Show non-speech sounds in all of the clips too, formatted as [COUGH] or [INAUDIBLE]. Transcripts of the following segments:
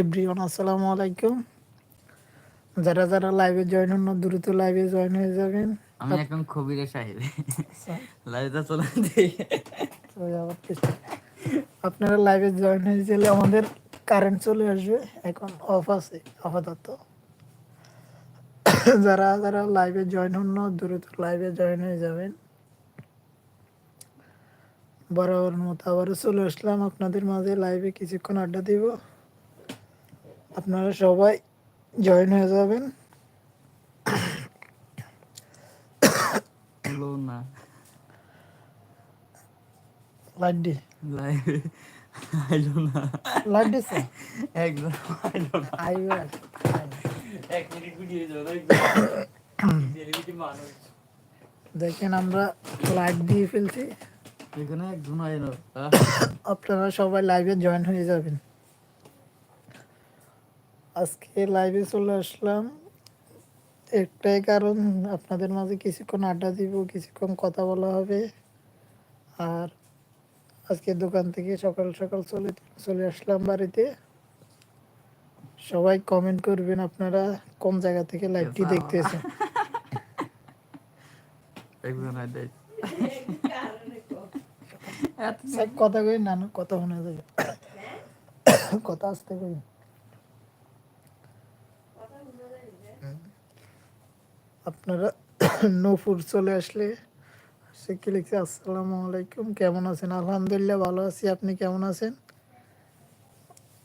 Everyone আসসালামু আলাইকুম। যারা যারা লাইভে জয়েন হন দ্রুত লাইভে জয়েন হয়ে যাবেন। আমি এখন খবিরে সাহেব। আচ্ছা, লাইভটা চলে দিই। আপনারা লাইভে জয়েন হয়ে গেলে আমাদের কারেন্ট চলে আসবে। এখন অফ আছে আপাতত। যারা যারা লাইভে জয়েন হন না দ্রুত লাইভে জয়েন হয়ে যাবেন। বরাবর মতো আবারও চলে আসলাম। আপনাদের মাঝে লাইভে কিছুক্ষণ আড্ডা দিব। আপনারা সবাই জয়েন হয়ে যাবেন। না। লাইট দি। লাইভে আইলো না। লাইট দিছে? একদম আইলো না। আইবে এক মিনিট ভিডিও যাও সেলিব্রিটি মানুষ দেখেন আমরা লাইট দিয়ে ফেলছি। এখানে একজন আইলো। আপনারা সবাই লাইভে জয়েন হয়ে যাবেন। আজকে লাইভে চলে আসলাম। একটাই কারণ আপনাদের মাঝে কিছুক্ষণ আড্ডা দিব কিছুক্ষণ কথা বলা হবে। আর আজকে দোকান থেকে সকাল সকাল চলে চলে আসলাম বাড়িতে। সবাই কমেন্ট করবেন আপনারা কোন জায়গা থেকে লাইভটি দেখতেছেন। [LAUGHS] একজন কথা কই না না কথা শোনা যায়। কথা আসতে কই আপনারা [COUGHS] নূপুর চলে আসলে। সে কি লিখছে, আসসালামু আলাইকুম, কেমন আছেন? আলহামদুলিল্লাহ ভালো আছি, আপনি কেমন আছেন?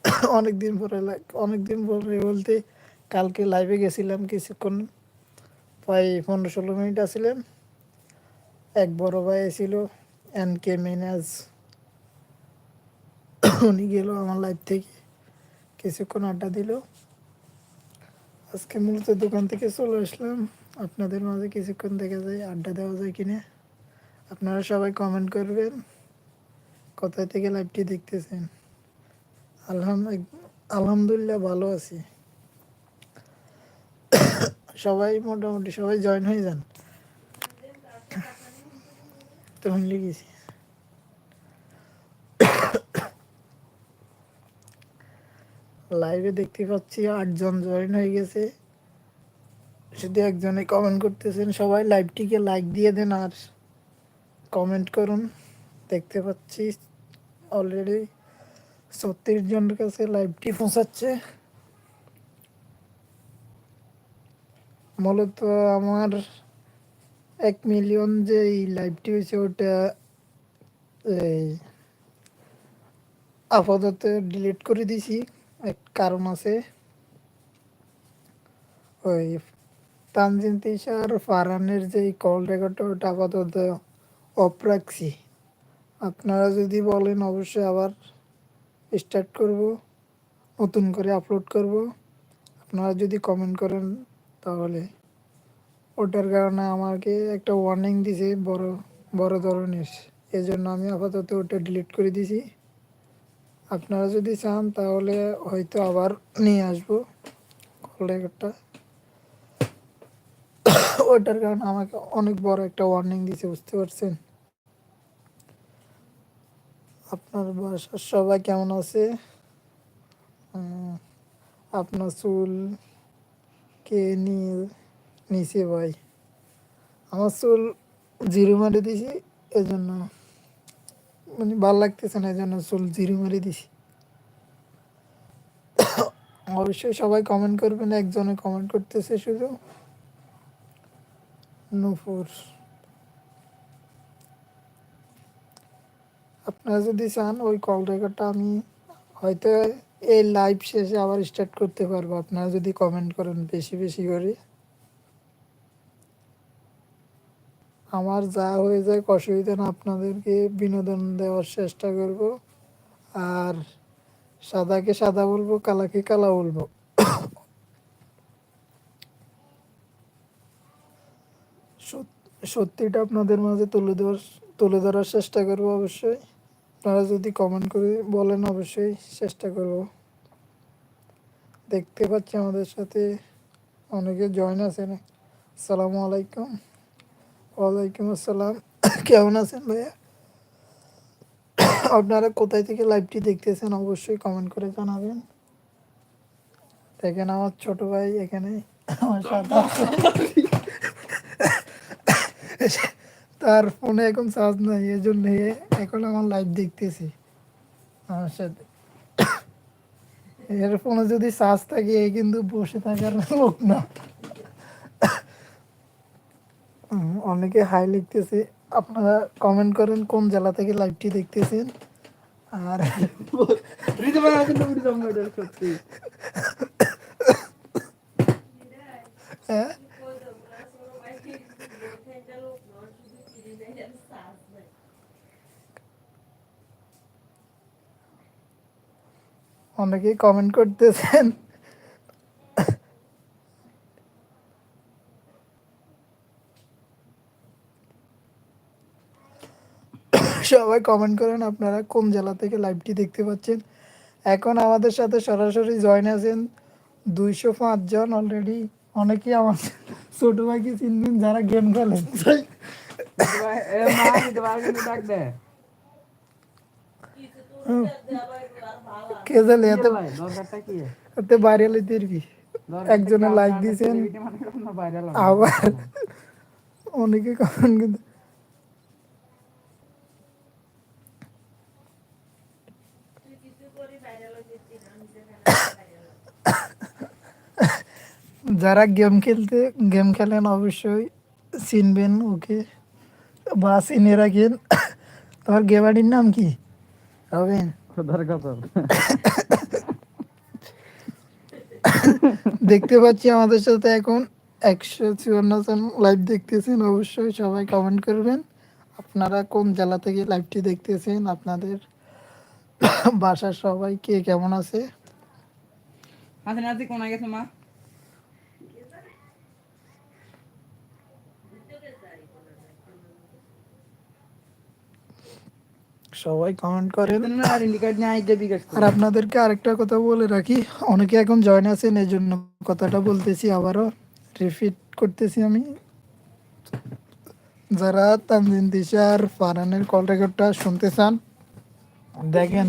[COUGHS] অনেকদিন পরে অনেকদিন পরে বলতে কালকে লাইভে গেছিলাম কিছুক্ষণ। প্রায় পনেরো ষোলো মিনিট আসছিলাম এক বড় ভাই ছিল এন কে মেনাজ। [COUGHS] উনি গেল আমার লাইফ থেকে। কিছুক্ষণ আড্ডা দিল। আজকে মূলত দোকান থেকে চলে আসলাম। আপনাদের মাঝে কিছুক্ষণ দেখা যায় আড্ডা দেওয়া যায় কিনা? আপনারা সবাই কমেন্ট করবেন। কোথায় থেকে লাইভটি দেখতেছেন? আলহাম আলহামদুলিল্লাহ ভালো আছি। সবাই মোটামুটি সবাই জয়েন হয়ে যান। তখন লিখেছি। লাইভে দেখতে পাচ্ছি আটজন জয়েন হয়ে গেছে। শুধু একজনে কমেন্ট করতেছেন, সবাই লাইভটিকে লাইক দিয়ে দেন আর কমেন্ট করুন। দেখতে পাচ্ছি অলরেডি ছত্রিশ জনের কাছে লাইভটি পৌঁছাচ্ছে। মূলত আমার এক মিলিয়ন যে এই লাইভটি হয়েছে, ওটা এই আপাতত ডিলিট করে দিছি। এক কারণ আছে। ওই তানজিন তিশার ফারহানের যে কল রেকর্ডটা ওটা আপাতত রাখছি। আপনারা যদি বলেন, অবশ্যই আবার স্টার্ট করব, নতুন করে আপলোড করব। আপনারা যদি কমেন্ট করেন, তাহলে ওটার কারণে আমাকে একটা ওয়ার্নিং দিছে, বড় বড় ধরনের। এজন্য আমি আপাতত ওটা ডিলিট করে দিছি। আপনারা যদি চান, তাহলে হয়তো আবার নিয়ে আসব কল রেকর্ডটা ওটার কারণে আমাকে অনেক বড় একটা ওয়ার্নিং দিছে, বুঝতে পারছেন? আপনার বাসার সবাই কেমন আছে? আপনার চুল কে নিয়ে নিচে ভাই? আমার চুল জিরো মারি দিছি, এজন্য মানে ভালো লাগতেছে না, এজন্য চুল জিরো মারি দিছি। অবশ্যই সবাই কমেন্ট করবেন, একজনে কমেন্ট করতেছে শুধু। নুপুর আপনারা যদি চান, ওই কল রেকর্ডটা আমি হয়তো এই লাইভ শেষে আবার স্টার্ট করতে পারব। আপনারা যদি কমেন্ট করেন বেশি বেশি করে। আমার যা হয়ে যায় অসুবিধা না, আপনাদেরকে বিনোদন দেওয়ার চেষ্টা করব। আর সাদাকে সাদা বলব, কালাকে কালা বলব। সত্যিটা আপনাদের মাঝে তুলে দেওয়ার, তুলে ধরার চেষ্টা করব অবশ্যই। আপনারা যদি কমেন্ট করে বলেন অবশ্যই চেষ্টা করব। দেখতে পাচ্ছি আমাদের সাথে অনেকে জয়েন আছেন। আসসালামু আলাইকুম। ওয়ালাইকুম আসসালাম। কেমন আছেন ভাইয়া? আপনারা কোথায় থেকে লাইভটি দেখতেছেন অবশ্যই কমেন্ট করে জানাবেন। দেখেন আমার ছোট ভাই এখানে। আমার সাথে। তার ফোনে এখন চার্জ নাই এই জন্য এখন আমার লাইভ দেখতেছি আমার সাথে এর ফোনে যদি চার্জ থাকে এ কিন্তু বসে থাকার লোক না অনেকে হাই লিখতেছে আপনারা কমেন্ট করেন কোন জেলা থেকে লাইভটি দেখতেছেন আর হ্যাঁ, অনেকেই কমেন্ট করতেছেন। সবাই কমেন্ট করেন, আপনারা কোন জেলা থেকে লাইভটি দেখতে পাচ্ছেন? এখন আমাদের সাথে সরাসরি জয়েন আছেন দুইশো পাঁচ জন অলরেডি অনেকেই আমার ছোট ভাইকে চিনবেন, যারা গেম খেলেন রিজওয়ান এ মা রিজওয়ান কিন্তু ডাক দে কে জানে এত এত ভাইরাল হইতে পারবি। একজনে লাইক দিয়েছেন। আবার অনেকে কমেন্ট কিন্তু যারা গেম খেলতে গেম খেলেন অবশ্যই চিনবেন ওকে বা চিনে রাখেন। [COUGHS] তোমার গেমারির নাম কি? রবিন খোদার কথা দেখতে পাচ্ছি আমাদের সাথে এখন একশো চুয়ান্ন জন লাইভ দেখতেছেন। অবশ্যই সবাই কমেন্ট করবেন। আপনারা কোন জেলা থেকে লাইভটি দেখতেছেন? আপনাদের বাসার সবাই কে কেমন আছে? হাতে নাতে কোন গেছে মা? সবাই কমেন্ট করেন। আর আপনাদেরকে আরেকটা কথা বলে রাখি অনেকে এখন জয়েন আছেন এই জন্য কথাটা বলতেছি আবারও রিপিট করতেছি আমি। যারা তানজিন দিশার ফারানের কল রেকর্ডটা শুনতে চান দেখেন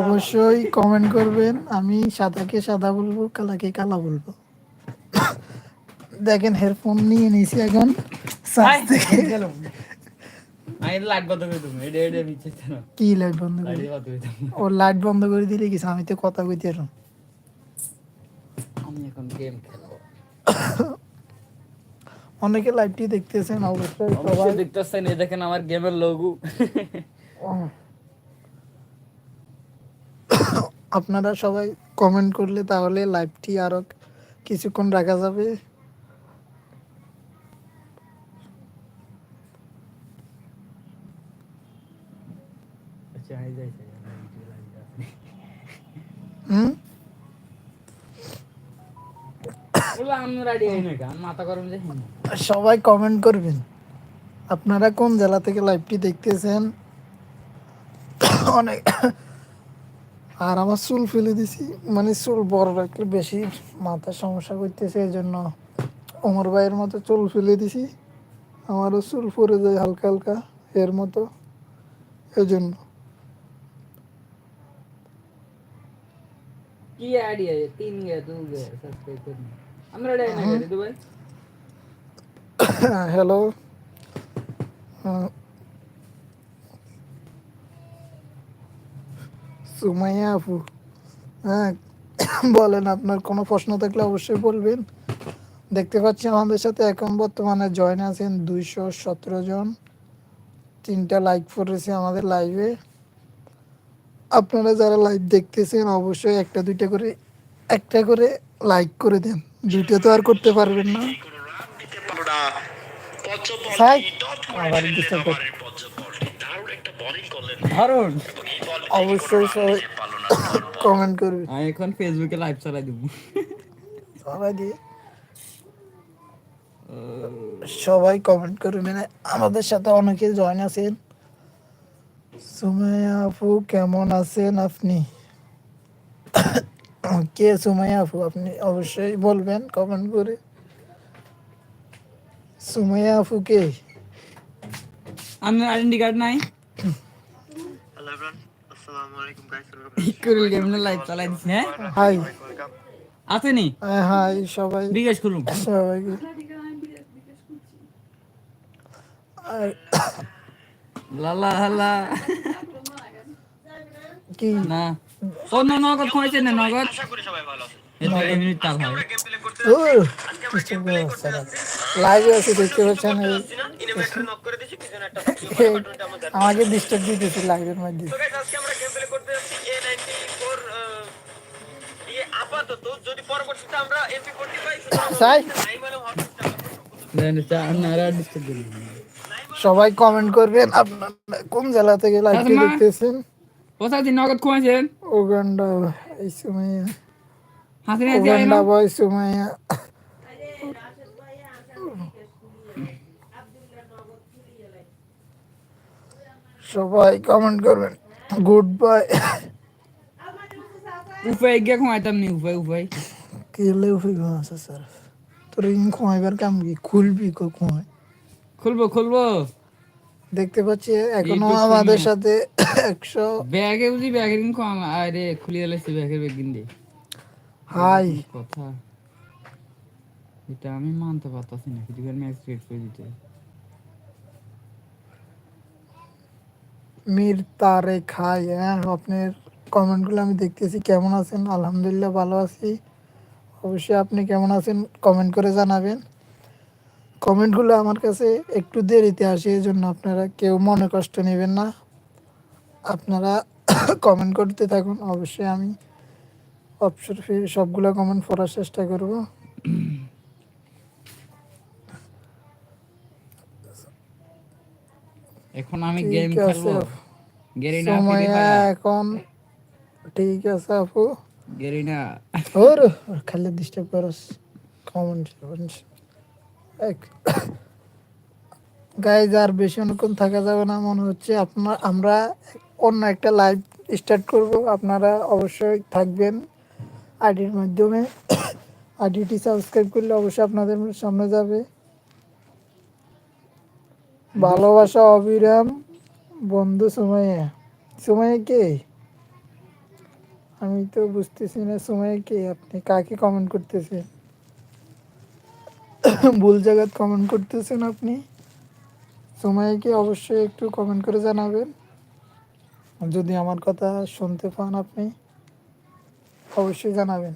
অবশ্যই কমেন্ট করবেন আমি সাদাকে সাদা বলব কালাকে কালা বলব। দেখেন হেডফোন নিয়ে নিয়েছি এখন। চার্জ থেকে আমি লাইট বন্ধ করে দেবো এটা এটা নিচে না। কি লাইট বন্ধ করে? লাইট বন্ধ করে দেবো। ও লাইট বন্ধ করে দিলে কিছু আমি তো কথা কইতে পারলাম আমি এখন গেম খেলব। অনেকে লাইভটি দেখতেছেন অবশ্যই সবাই। অবশ্যই দেখতেছেন এই দেখেন আমার গেমের লোগো আপনারা সবাই কমেন্ট করলে তাহলে লাইভটি আরও কিছুক্ষণ রাখা যাবে চাই যাই হুম মাথা না সবাই কমেন্ট করবেন। আপনারা কোন জেলা থেকে লাইভটি দেখতেছেন? অনেক আর আমার চুল ফেলে দিছি মানে চুল বড় রাখলে বেশি মাথার সমস্যা করতেছে এই জন্য অমর ভাইয়ের মতো চুল ফেলে দিছি। আমারও চুল পরে যায় হালকা হালকা এর মতো। এই জন্য তিন গে দু গে সাবস্ক্রাইব করুন আমরা রেডি না করে দুবাই হ্যালো সুমাইয়া আপু হ্যাঁ বলেন আপনার কোনো প্রশ্ন থাকলে অবশ্যই বলবেন দেখতে পাচ্ছি আমাদের সাথে এখন বর্তমানে জয়েন আছেন দুইশো সতেরো জন। তিনটা লাইক পড়েছে আমাদের লাইভে আপনারা যারা লাইভ দেখতেছেন অবশ্যই একটা দুইটা করে একটা করে লাইক করে দেন। দুইটা তো আর করতে পারবেন না। অবশ্যই সবাই কমেন্ট করবে। আমি এখন ফেসবুকে লাইভ চালাই দেব। সবাই দিয়ে। সবাই কমেন্ট করবেন আমাদের সাথে অনেকে জয়েন আছেন। সুমাইয়া আপু কেমন আছেন আপনি? কে সুমাইয়া আপু? আপনি অবশ্যই বলবেন কমেন্ট করে। সুমাইয়া আপু কে? আমি আইডেন্টি কার্ড নাই। হ্যাঁ? Hi Welcome. আসেনি হ্যাঁ সবাই। জিজ্ঞেস করুন। সবাইকে। আর লালা হালা কি? না। ও ন নগদ খুঁজছে না নগদ। আমাকে ডিস্টার্ব দিতেছে লাইভের মধ্যে। তো guys, আজকে আমরা গেম প্লে করতে যাচ্ছি A94 দিয়ে আপাতত যদি পরবর্তীতে আমরা MP40 পাই সবাই কমেন্ট করবেন আপনার কোন জেলা থেকে কাকিমা। দেখতেছেন? কোথা দিন নগদ খুঁজছেন উগান্ডা এই সুমাইয়া উগান্ডা বয় সবাই কমেন্ট করবেন গুড বাই উপায় গিয়ে খুঁজাইতাম নি উপায় উপায় কেলে উঠে আছে স্যার। তোর খোয়াইবার কাম কি? খুলবি কো খোয়াই খুলবো খুলবো। দেখতে পাচ্ছি এখনও আমাদের সাথে একশো ব্যাগে বুঝি ব্যাগের কিন খুঁয়াম আরে খুলিয়ে লাইছি ব্যাগের ব্যাগ কিন দে হাই কথা। এটা আমি মানতে পারতাছি না কিছু আমি এক্সপেক্ট করে দিতে। মির তারে খাই হ্যাঁ আপনার কমেন্টগুলো আমি দেখতেছি কেমন আছেন? আলহামদুলিল্লাহ ভালো আছি। অবশ্যই আপনি কেমন আছেন কমেন্ট করে জানাবেন। কমেন্টগুলো আমার কাছে একটু দেরিতে আসে এই জন্য আপনারা কেউ মনে কষ্ট নেবেন না। আপনারা [COUGHS] কমেন্ট করতে থাকুন অবশ্যই আমি অবসর ফিরে সবগুলো কমেন্ট পড়ার চেষ্টা করব। এখন আমি গেম খেলব। গেরিনা সময় এখন ঠিক আছে আপু। গেরিনা। ওর খালি ডিস্টার্ব করস। কমেন্ট। গাইজ আর বেশি অনেকক্ষণ থাকা যাবে না, মনে হচ্ছে আপনার, আমরা অন্য একটা লাইভ স্টার্ট করব। আপনারা অবশ্যই থাকবেন আইডির মাধ্যমে। আইডিটি সাবস্ক্রাইব করলে অবশ্যই আপনাদের সামনে যাবে। ভালোবাসা অবিরাম, বন্ধু সময়ে সময়ে কে? আমি তো বুঝতেছি না সময় কে? আপনি কাকে কমেন্ট করতেছেন? ভুল জায়গায় কমেন্ট করতেছেন আপনি সময়কে অবশ্যই একটু কমেন্ট করে জানাবেন। যদি আমার কথা শুনতে পান আপনি, অবশ্যই জানাবেন।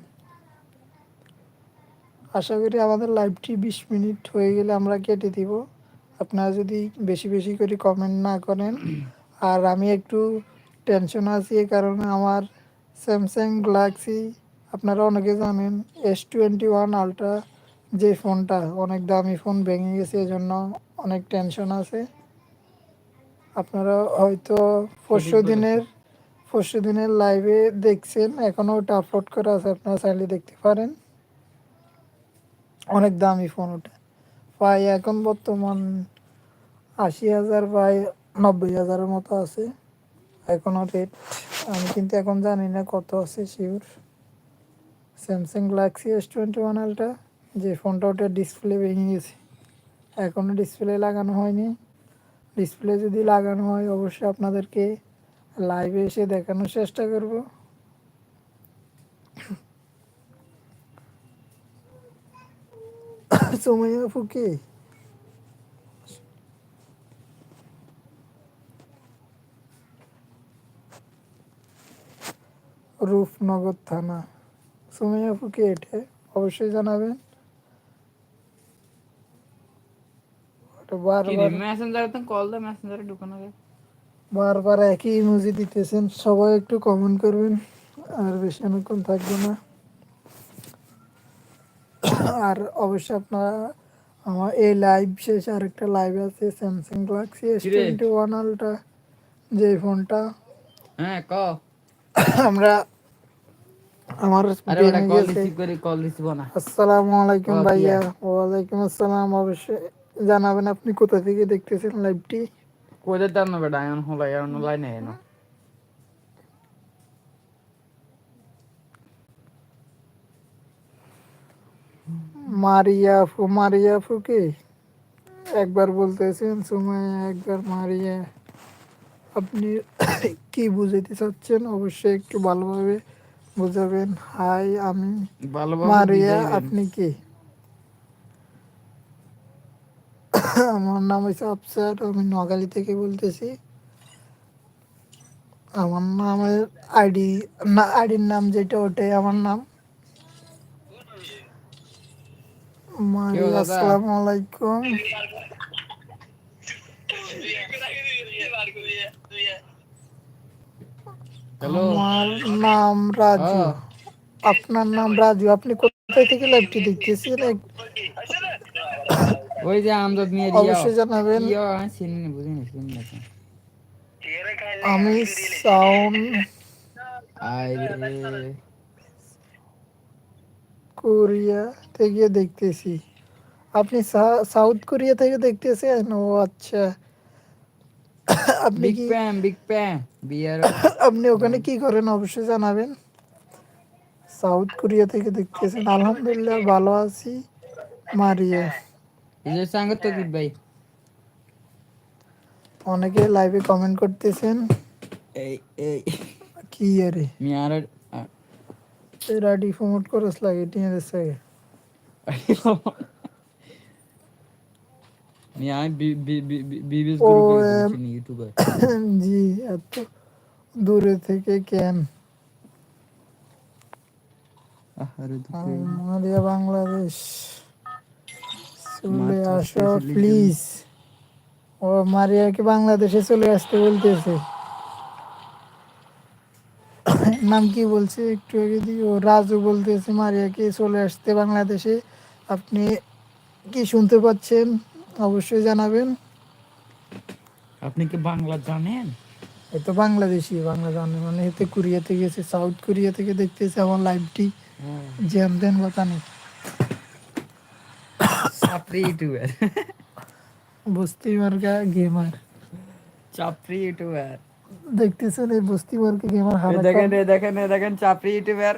আশা করি আমাদের লাইভটি বিশ মিনিট হয়ে গেলে আমরা কেটে দিব। আপনারা যদি বেশি বেশি করে কমেন্ট না করেন, আর আমি একটু টেনশন আছি এই কারণে আমার স্যামসাং গ্যালাক্সি আপনারা অনেকে জানেন এস টোয়েন্টি ওয়ান আলট্রা যে ফোনটা অনেক দামি ফোন ভেঙে গেছে এজন্য অনেক টেনশন আছে। আপনারা হয়তো পরশু দিনের পরশু দিনের লাইভে দেখছেন এখনও ওটা আপলোড করা আছে আপনারা চাইলে দেখতে পারেন। অনেক দামি ফোন ওটা। প্রায় এখন বর্তমান আশি হাজার প্রায় নব্বই হাজারের মতো আছে। এখনও রেট আমি কিন্তু এখন জানি না কত আছে sure Samsung Galaxy S twenty one ultra যে ফোনটা ওটা ডিসপ্লে ভেঙে গেছে। এখনও ডিসপ্লে লাগানো হয়নি। ডিসপ্লে যদি লাগানো হয়, অবশ্যই আপনাদেরকে লাইভে এসে দেখানোর চেষ্টা করব। সময় ফুকে রূপনগর থানা। সুমাইয়া ফুকে এটা? অবশ্যই জানাবেন। বারবার মেসেঞ্জারে তো কল দে মেসেঞ্জারে ঢুকানো গে। বারবার একই ইমোজি দিতেছেন সবাই একটু কমেন্ট করবেন আর বেশি অনেকক্ষণ থাকবে না। আর অবশ্যই আপনারা আমার এই লাইভ শেষে আরেকটা লাইভ আছে Samsung Galaxy S twenty one ultra যে ফোনটা হ্যাঁ ক। আমরা আমার আরে আসসালামু আলাইকুম ভাইয়া ওয়ালাইকুম আসসালাম অবশ্যই। জানাবেন আপনি কোথা থেকে দেখতেছেন লাইভটি কোদের দাম না বেটা এখন হলাই এখন লাইনে এনো মারিয়া ফু মারিয়া ফু ফুকে একবার বলতেছেন সময় একবার মারিয়া। আপনি কি বুঝাইতে চাচ্ছেন? অবশ্যই একটু ভালোভাবে বুঝাবেন। হাই আমি মারিয়া আপনি কে? আমার নাম হচ্ছে আফসার আমি নোয়াখালী থেকে বলতেছি। আমার নামের আইডি না আইডির নাম যেটা ওটাই আমার নাম। মারিয়া দাদা? আসসালামু আলাইকুম। হ্যালো। আমার নাম রাজু। হ্যাঁ। আপনার নাম রাজু আপনি কোথায় থেকে লাইভটি দেখতেছেন এক- ওই যে আমজাদ মিয়া অবশ্যই জানাবেন। আমি চিনি না বুঝি না আমি সাউন্ড আরে কোরিয়া থেকে দেখতেছি। আপনি সাউথ কোরিয়া থেকে দেখতেছেন? ও আচ্ছা। আপনি বিগ প্যাম বিগ প্যাম বিয়ার। আপনি ওখানে কি করেন? অবশ্যই জানাবেন। সাউথ কোরিয়া থেকে দেখতেছেন। আলহামদুলিল্লাহ ভালো আছি। মারিয়া। যে সঙ্গে তো ভাই অনেকে লাইভে কমেন্ট করতেছেন। এই এই। কি আরে? মিয়ার এরা ডিফোমোট করস লাগে টিয়া দেশে মিয়া বি বি বি বিবিএস গ্রুপে চিনি ইউটিউবার [COUGHS] জি এত দূরে থেকে কেন? আরে দুঃখ। বাংলাদেশ। চলে আসো প্লিজ ও মারিয়াকে বাংলাদেশে চলে আসতে বলতেছে। নাম কি বলছে? একটু আগে দিয়ে ও রাজু বলতেছে মারিয়াকে চলে আসতে বাংলাদেশে। আপনি কি শুনতে পাচ্ছেন? অবশ্যই জানাবেন। আপনি কি বাংলা জানেন? এই তো বাংলাদেশি বাংলা জানে মানে এতে কোরিয়া থেকে গেছে সাউথ কোরিয়া থেকে দেখতেছে আমার লাইভটি জ্যাম দেন বাতানি চাপরি ইউটিউবার বস্তি মার্কা গেমার চাপরি ইউটিউবার দেখতেছেন এই বস্তি মার্কা গেমার হারা দেখেন দেখেন দেখেন চাপরি ইউটিউবার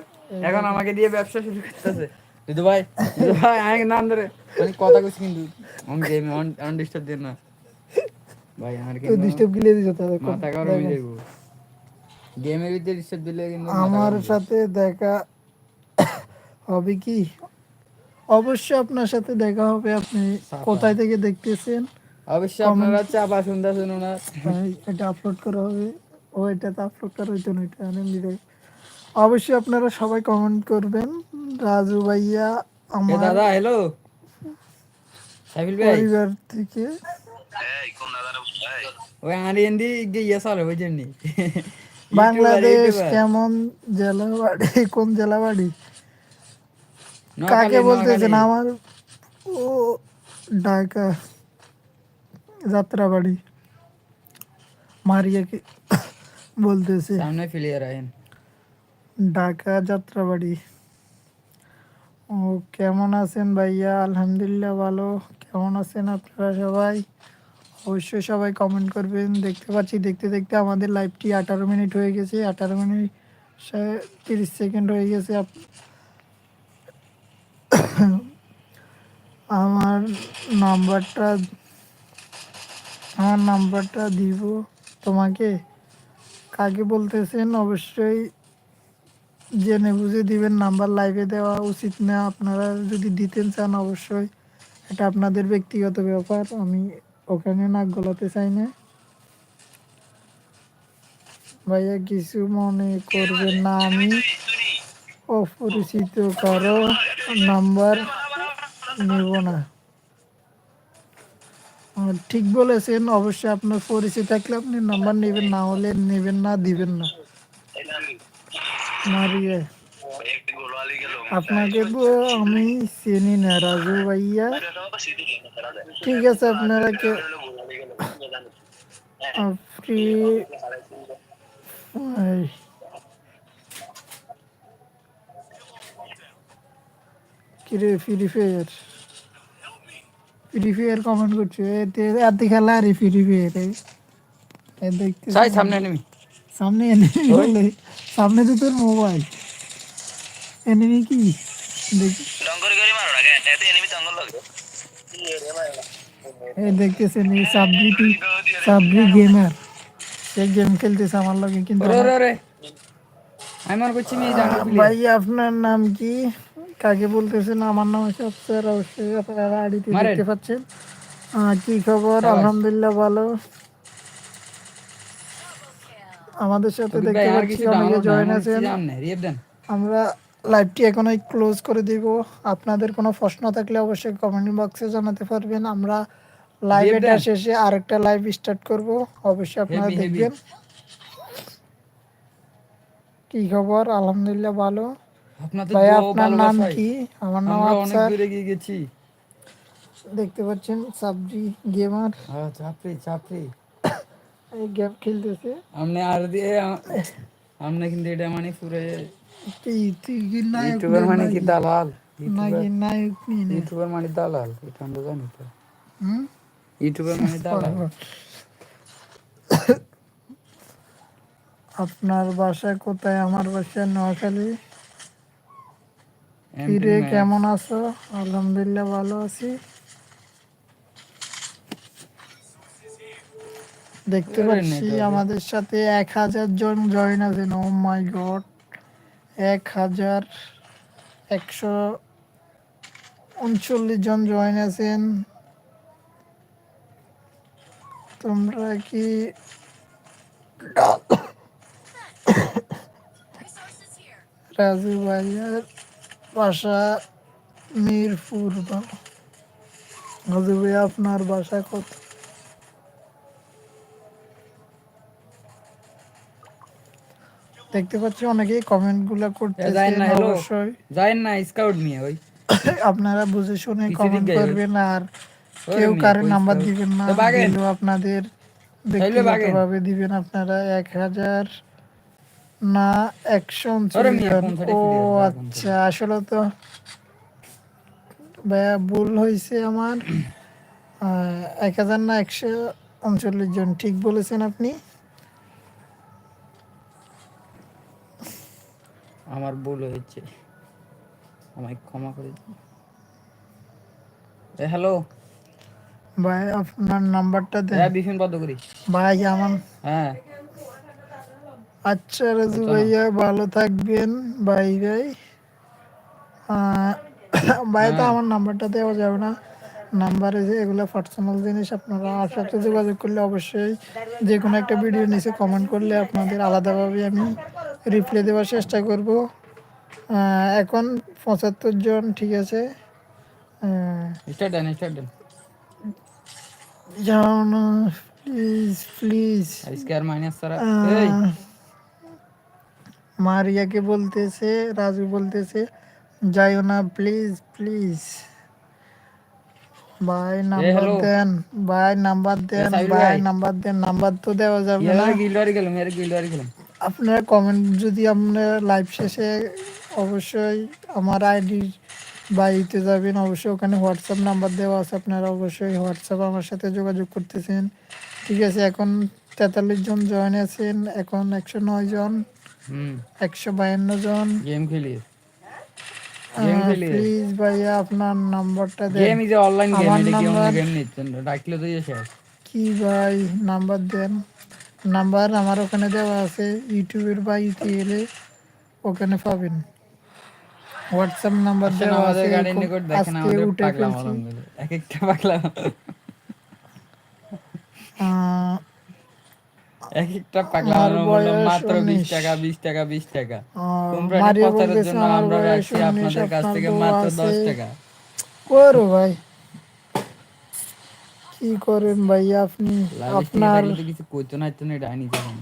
এখন আমাকে দিয়ে ব্যবসা শুরু করতেছে। [LAUGHS] দিদু ভাই। দিদু ভাই আমি নাম ধরে আমি কথা কইছি কিন্তু। On game on on disturb দেন না। ভাই আমার কেউ কিন্তু ডিস্টার্ব গিলে দিছে তাদের মাথা গরম হয়ে যাইব। গেমের ভিতরে ডিস্টার্ব দিলে কিন্তু আমার। সাথে দেখা [COUGHS] হবে কি? অবশ্যই আপনার সাথে দেখা হবে আপনি কোথায় থেকে দেখতেছেন? অবশ্যই আপনারা চাপা শুনতে শুনুন এটা আপলোড করা হবে। ও এটাতে আপলোড করা হইতো না এটা এমনি দেয়। অবশ্যই আপনারা সবাই কমেন্ট করবেন। রাজু ভাইয়া আমার দাদা হ্যালো সাইফুল ভাই। পরিবার থেকে। ওই আরিয়ান্দি গিয়ে চলে ওই জন্য বাংলাদেশ কেমন জেলা বাড়ি কোন জেলা বাড়ি কাকে বলতেছেন আমার ও ঢাকা যাত্রাবাড়ি। মারিয়াকে বলতেছে। সামনে ফিলিয়ার আইন ঢাকা যাত্রাবাড়ি। ও কেমন আছেন ভাইয়া? আলহামদুলিল্লাহ ভালো। কেমন আছেন আপনারা সবাই? অবশ্যই সবাই কমেন্ট করবেন। দেখতে পাচ্ছি দেখতে দেখতে আমাদের লাইভটি আঠারো মিনিট হয়ে গেছে। আঠারো মিনিট তিরিশ সেকেন্ড হয়ে গেছে। আমার নাম্বারটা আমার নাম্বারটা দিব তোমাকে? কাকে বলতেছেন? অবশ্যই জেনে বুঝে দিবেন, নাম্বার লাইভে দেওয়া উচিত না। আপনারা যদি দিতেন চান, অবশ্যই। এটা আপনাদের ব্যক্তিগত ব্যাপার, আমি ওখানে নাক গলাতে চাই না। ভাইয়া, কিছু মনে করবেন না, আমি অপরিচিত কারও। নাম্বার নেব না। আহ, ঠিক বলেছেন অবশ্যই আপনার পরিচয় থাকলে আপনি নাম্বার নেবেন না হলে নেবেন না দিবেন না। মারিয়ে আপনাকে তো আমি চিনি না রাজু ভাইয়া। ঠিক আছে আপনারা কে আপনি কিরে free fire free fire comment করছে এতে এত খেলা আরে ফ্রি ফায়ার এ দেখতে সাই সামনে নেমি সামনে বলে সামনে তো তোর মোবাইল এনিমি কি? দেখ- এই দেখতেছেন এই সাবজিটি সাবজি গেমার সে গেম খেলতেছে আমার লগে কিন্তু আমি মনে করছি ভাই আপনার নাম কি? কাকে বলতেছেন? আমার নাম হচ্ছে আফসার অবশ্যই আপনারা আইডিতে দেখতে পাচ্ছেন। কি খবর? আলহামদুলিল্লাহ ভালো। আমাদের সাথে দেখতে পাচ্ছি অনেকে জয়েন আছেন। আমরা লাইভটি এখনই ক্লোজ করে দিব। আপনাদের কোনো প্রশ্ন থাকলে অবশ্যই কমেন্ট বক্সে জানাতে পারবেন। আমরা লাইভ এটা শেষে আরেকটা লাইভ স্টার্ট করব। অবশ্যই আপনারা। দেখবেন। কি খবর? আলহামদুলিল্লাহ ভালো। আপনাদের ভাই আপনার নাম কি? আমার নাম অনেক দূরে গিয়ে গেছি। দেখতে পাচ্ছেন সাবজি গেমার। হ্যাঁ এই গেম খেলতেছে। আমনে আর দিয়ে আমনে কিন্তু এটা মানে পুরো ইউটিউবার মানে কি দালাল। ইউটিউবার মানে দালাল এটা আমরা জানি তো। হুম? ইউটিউবার মানে [LAUGHS] দালাল। আপনার বাসা কোথায়? আমার বাসা নোয়াখালী। কিরে কেমন আছো? আলহামদুলিল্লাহ ভালো আছি। দেখতে পাচ্ছি আমাদের সাথে এক হাজার জন জয়েন আছেন। ও মাই গড এক হাজার একশো উনচল্লিশ জন জয়েন আছেন। তোমরা কি [COUGHS] রাজু ভাইয়ার বাসা মিরপুর ভাইয়া আপনার বাসা কত? দেখতে পাচ্ছি অনেকেই কমেন্টগুলা করতে না অবশ্যই। যাই না স্কাউট নিয়ে ওই। আপনারা বুঝে শুনে কমেন্ট করবেন আর কেউ কারও নাম্বার দিবেন না আপনাদের ব্যক্তিগতভাবে দিবেন আপনারা এক হাজার। না জন। ও আচ্ছা আসলে তো ভাইয়া ভুল হয়েছে আমার। এক হাজার না একশো উনচল্লিশ জন ঠিক বলেছেন আপনি? আমার ভুল হয়েছে। আমায় ক্ষমা করে দিন। হ্যালো ভাই আপনার নাম্বারটা দেন। হ্যাঁ বিপিন পদ্ম করি ভাই আমার হ্যাঁ। আচ্ছা রাজু ভাইয়া ভালো থাকবেন বাই বাই। [COUGHS] ভাই তো হ্যাঁ। আমার নাম্বারটা দেওয়া যাবে না। নাম্বারে যে এগুলো পার্সোনাল জিনিস আপনারা আমার সাথে যোগাযোগ করলে অবশ্যই যে কোনো একটা ভিডিও নিচে কমেন্ট করলে আপনাদের আলাদাভাবে আমি রিপ্লাই দেওয়ার চেষ্টা করব। এখন পঁচাত্তর জন ঠিক আছে? যাও না প্লিজ প্লিজ মাইনাস এই। মারিয়াকে বলতেছে রাজু বলতেছে যাইও না প্লিজ প্লিজ ভাই নাম্বার দেন ভাই নাম্বার দেন ভাই। নাম্বার দেন নাম্বার তো দেওয়া যাবে না। গিলডারি গেলাম ইয়ার গিলডারি গেলাম। আপনারা কমেন্ট যদি আপনারা লাইভ শেষে অবশ্যই আমার আইডি বাড়িতে যাবেন অবশ্যই ওখানে হোয়াটসঅ্যাপ নাম্বার দেওয়া আছে আপনারা অবশ্যই হোয়াটসঅ্যাপ আমার সাথে যোগাযোগ করতেছেন। ঠিক আছে এখন তেতাল্লিশ জন জয়েন আছেন এখন একশো নয় জন। একশো বায়ান্ন জন। গেম খেলি। গেম খেলি। প্লিজ ভাইয়া আপনার নাম্বারটা গেম ইজ অনলাইন গেম এটা কি অন্য নাম্বার- গেম নিচ্ছেন ডাকলে তো ইয়ে শেষ। কি ভাই নাম্বার দেন। নাম্বার আমার ওখানে দেওয়া আছে ইউটিউবের বা ইউটিউবে ওখানে পাবেন। হোয়াটসঅ্যাপ নাম্বার দেওয়া আছে। গাড়ির নিকট দেখেন আমাদের পাগলা এক একটা পাগলা এক একটা পাগলা মূল্য মাত্র বিশ 19 টাকা বিশ টাকা বিশ টাকা। তোমরা প্রচারের জন্য আমরা রাখছি আপনাদের কাছ আপনার থেকে বউ মাত্র দশ আছে। টাকা। করো ভাই। কি করেন ভাইয়া আপনি? আপনার কিছু করতো না তো না ডাইনি তখন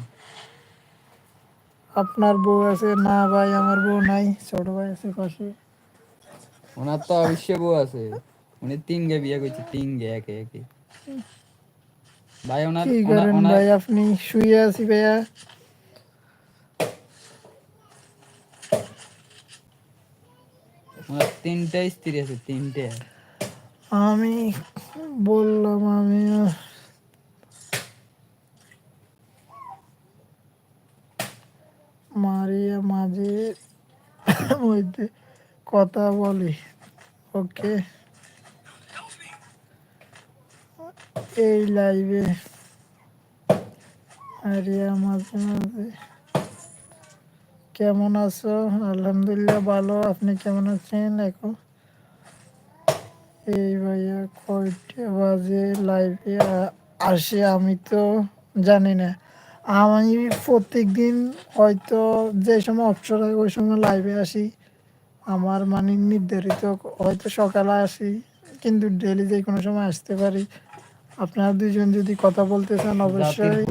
আপনার বউ আছে? না ভাই আমার বউ নাই। ছোট ভাই আছে পাশে। ওনার তো অবশ্যই বউ আছে। উনি তিন গে বিয়ে করছে তিন গে একে একে। ভাই ওনার কি করেন ভাই আপনি শুয়ে আছি ভাইয়া। ওনার তিনটে স্ত্রী আছে তিনটে। আমি বললাম আমি মারিয়া মাঝে মধ্যে কথা বলি ওকে? এই লাইভে মারিয়া মাঝে মাঝে। কেমন আছো? আলহামদুলিল্লাহ, ভালো। আপনি কেমন আছেন? এখন এই ভাইয়া কয়টা বাজে লাইভে আসে আমি তো জানি না। আমি প্রত্যেক দিন হয়তো যে সময় অবসর হয়, ওই সময় লাইভে আসি। আমার মানে নির্ধারিত হয়তো সকালে আসি, কিন্তু ডেলি যে কোনো সময় আসতে পারি। আপনারা দুজন যদি কথা বলতে চান অবশ্যই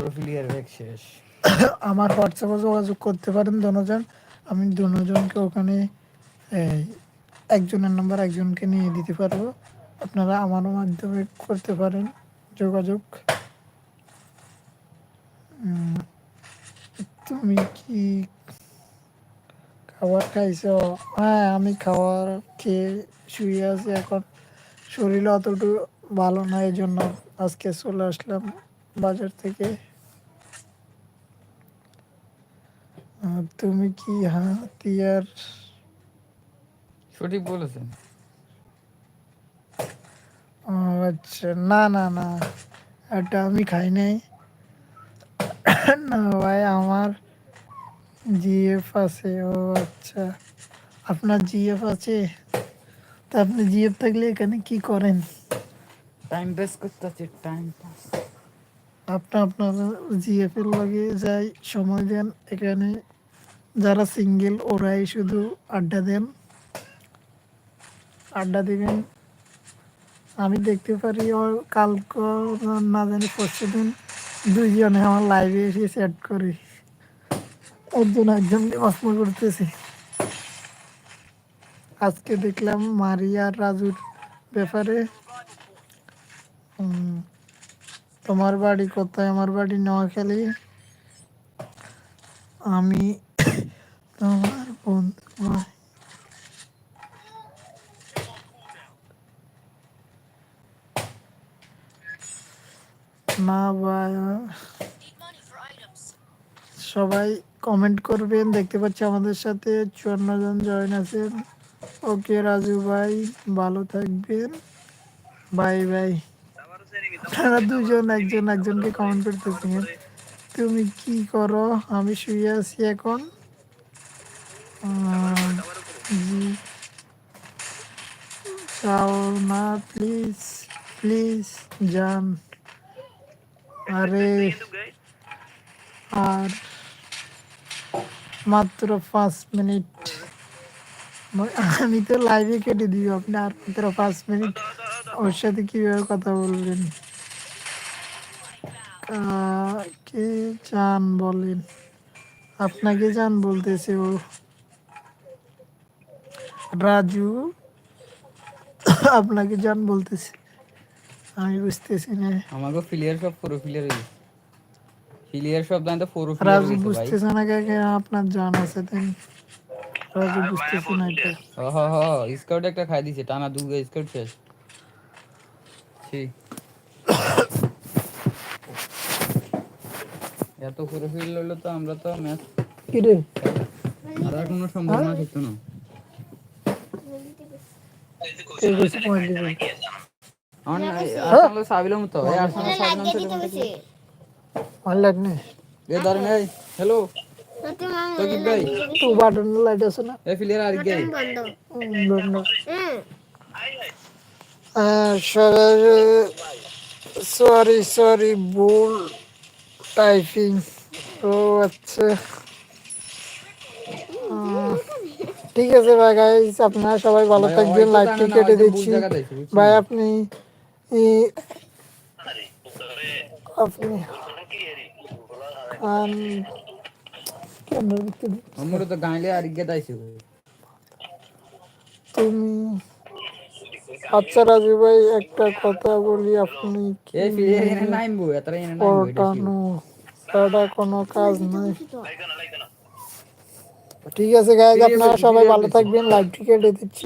আমার হোয়াটসঅ্যাপে যোগাযোগ করতে পারেন দুজন আমি দুজনকে ওখানে একজনের নাম্বার একজনকে নিয়ে দিতে পারব। আপনারা আমারও মাধ্যমে করতে পারেন যোগাযোগ। তুমি কি খাবার খাইছো? হ্যাঁ আমি খাবার খেয়ে শুয়ে আছি এখন। শরীর অতটুকু ভালো না এই জন্য আজকে চলে আসলাম বাজার থেকে। তুমি কি হাতিয়ার? সঠিক বলেছেন। আচ্ছা না না না এটা আমি খাই নাই। না ভাই আমার জিএফ আছে ও আচ্ছা। আপনার জিএফ আছে? তা আপনি জিএফ থাকলে এখানে কি করেন? টাইম পাস করতেছে টাইম পাস আপনি আপনার জিএফ এর লগে যাই, সময় দেন। এখানে যারা সিঙ্গেল ওরাই শুধু আড্ডা দেন। আড্ডা দিবেন। আমি দেখতে পারি ও কালকে না জানি পরশু দিন দুইজনে আমার লাইভে এসে চ্যাট করি। একজন একজনকে প্রশ্ন করতেছি। আজকে দেখলাম মারিয়া রাজুর ব্যাপারে। তোমার বাড়ি কোথায়? আমার বাড়ি নোয়াখালী। আমি তোমার বন্ধু। না ভাই সবাই কমেন্ট করবেন। দেখতে পাচ্ছি আমাদের সাথে চুয়ান্ন জন জয়েন আছেন। ওকে, রাজু ভাই, ভালো থাকবেন। বাই বাই আপনারা দুজন, একজন, একজনকে কমেন্ট করতেছেন তুমি কি করো? আমি শুয়ে আছি এখন। চাও না প্লিজ প্লিজ যান। আরে, আর মাত্র পাঁচ মিনিট। আমি তো লাইভে কেটে দিব আপনি আর মাত্র পাঁচ মিনিট। ওর সাথে কীভাবে কথা বলবেন? কে চান বলেন? আপনাকে চান বলতেছে ও। রাজু আপনাকে জান বলতেছে। আমি বুঝতেছি না। আমাকে ফিলিয়ার সব প্রোফিলিয়ার হয়ে গেছে ফিলিয়ার সব দান তো প্রোফিলিয়ার রাজু বুঝতেছে না কাকে আপনার জান আছে তাই রাজু বুঝতেছে না এটা হ হ হ স্কাউট একটা খাই দিছে টানা দুগা স্কাউট শেষ। ছি। এত প্রোফিল হলো তো আমরা তো ম্যাচ কিরে আর কোনো সম্ভাবনা থাকতো না। হ্যালো তো কি ভাই। টু বাটন লাইট আছে না? এ ফিলিয়ার আর গে সরি সরি ভুল। টাইপিং ও আচ্ছা ঠিক আছে ভাই গাইস আপনারা সবাই ভালো থাকবেন লাইভটি কেটে দিচ্ছি? ভাই আপনি আপনি আমরা তো গাইলে আর গে দাইছে তুমি আচ্ছা রাজু ভাই একটা কথা বলি আপনি। পটানো ছাড়া কোনো কাজ নাই। ঠিক আছে গাইজ আপনারা সবাই ভালো থাকবেন লাইভটি কেটে দিচ্ছি।